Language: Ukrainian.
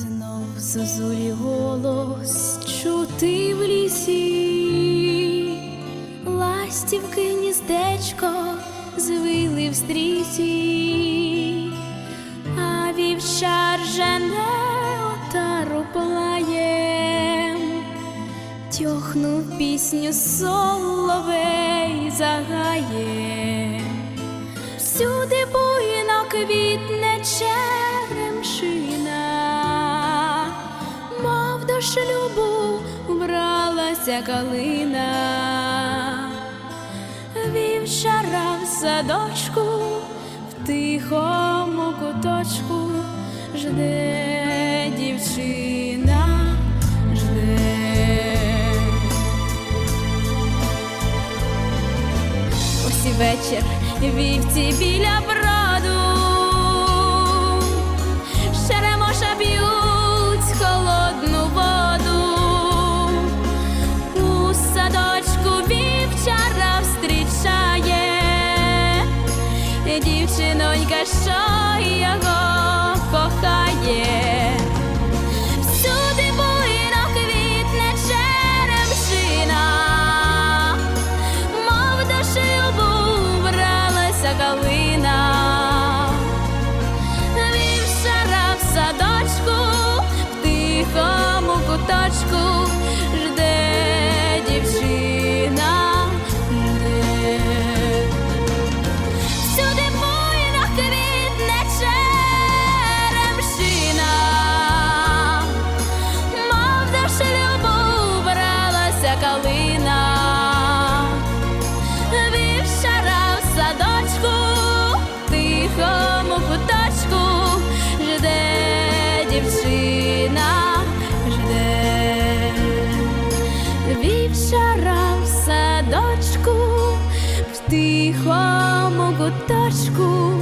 Знов зозулі голос чути в лісі, ластівки гніздечко звили в стрісі, а вівчар жене отару плаєм, тьохнув пісню соловей загає. Шлюбу вбралася калина, вівчара в садочку, в тихому куточку. Жде дівчина, жде. Ось вечір вівці біля броду, dziewczyno i gaszczą. Дівчина, жде. Вівчара в садочку, в тихому куточку